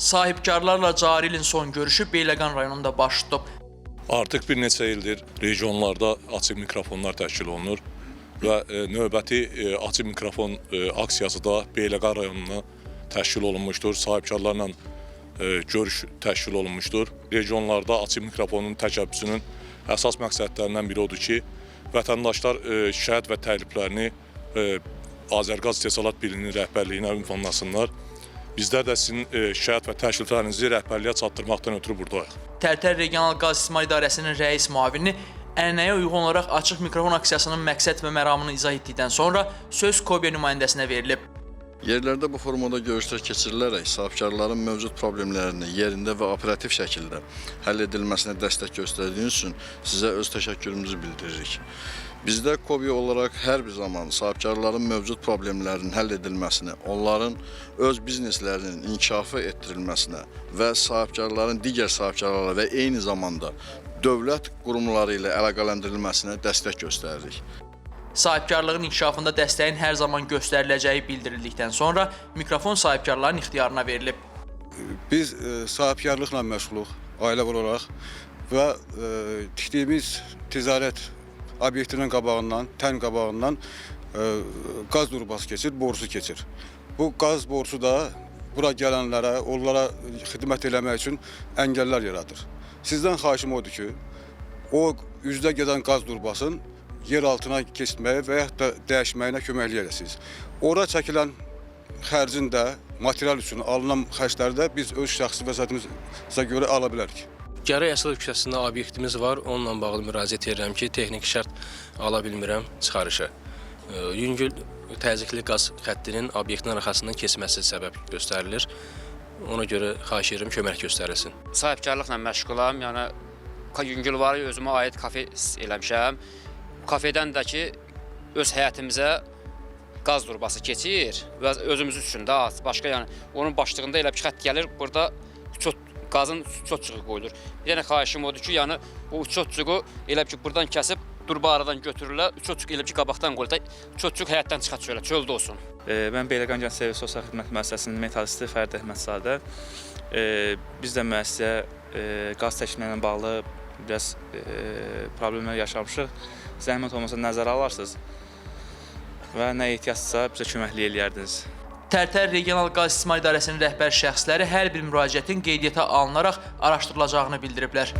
Sahibkarlarla cari ilin son görüşü Beyləqan rayonunda baş tutub. Artıq bir neçə ildir regionlarda açıq mikrofonlar təşkil olunur və e, növbəti e, açıq mikrofon e, aksiyası da Beyləqan rayonuna təşkil olunmuşdur. Sahibkarlarla görüş təşkil olunmuşdur. Regionlarda açıq mikrofonun təkəbbüsünün əsas məqsədlərindən biri odur ki, vətəndaşlar şikayət və təkliflərini Azərqaz İstehsalat Birliyinin rəhbərliyinə ünvanlasınlar. Bizlər də sizin e, şikayət və təkliflərinizi rəhbərliyə çatdırmaqdan ötürü buradayıq. Tərtər Regional Qaz İstismar İdarəsinin rəis müavini ənənəyə uyğun olaraq açıq mikrofon aksiyasının məqsəd və məramını izah etdikdən sonra söz Kobe nümayəndəsinə verilib. Yerlərdə bu formada görüşlər keçirilərək sahibkarların mövcud problemlərini yerində və operativ şəkildə həll edilməsinə dəstək göstərdiyiniz üçün sizə öz təşəkkürümüzü bildiririk. Bizdə KOBİ olaraq hər bir zaman sahibkarların mövcud problemlərinin həll edilməsinə, onların öz bizneslərinin inkişafı etdirilməsinə və sahibkarların digər sahibkarlarla və eyni zamanda dövlət qurumları ilə əlaqələndirilməsinə dəstək göstəririk. Sahibkarlığın inkişafında dəstəyin hər zaman göstəriləcəyi bildirildikdən sonra mikrofon sahibkarların ixtiyarına verilib. Biz e, sahibkarlıqla məşğuluq ailə olaraq və e, tikdiyimiz ticarət obyektinin qabağından, tən qabağından e, qaz turbası keçir, borusu keçir. Bu qaz borusu da bura gələnlərə, onlara xidmət eləmək üçün əngəllər yaradır. Sizdən xahişim odur ki, o üzdə gedən qaz turbasının yer altına keçməyə və yaxud da dəyişməyinə köməklik edəsiniz. Ora çəkilən xərcin də material üçün alınan xərcləri də biz öz şəxsi vəsaitimize görə ala bilərik. Gərək Əsad küçəsində obyektimiz var. Onunla bağlı müraciət edirəm ki, texniki şərt ala bilmirəm çıxarışı. Ee, Yüngül təzyiqli qaz xəttinin obyektin arxasından keçməsi səbəb göstərilir. Ona görə xahiş edirəm kömək göstərilsin. sahibkarlıqla məşğulam. Yəni yüngül var, özümə aid kafe eləmişəm. Kafedən də ki öz həyətimizə qaz turbası keçir və özümüz üçün də. Başqa yəni onun başlığında elə bir xətt gəlir. Burada uçot qazın uçotçuğu qoyulur. Bir dənə xahişim odur ki, yəni bu uçotçuğu elə ki buradan kəsib durba aradan götürürlər. Uçotçuq elə ki qabaqdan qoyulur. Uçotçuq həyətdən çıxart çölə, çöldə olsun. E, Mən Beyləqan Gənclər Servis Sosial Xidmət Müəssisəsinin metalisti Fərdi Əhmədzadə. E, Biz də müəssisəyə e, qaz təşkili bağlı biraz e, problemlər yaşamışıq. Zəhmət olmasa nəzərə alarsınız və nə ehtiyacsa bizə köməklik eləyərdiniz. Tərtər Regional Qaz İstismar İdarəsinin rəhbər şəxsləri hər bir müraciətin qeydiyyata alınaraq araşdırılacağını bildiriblər.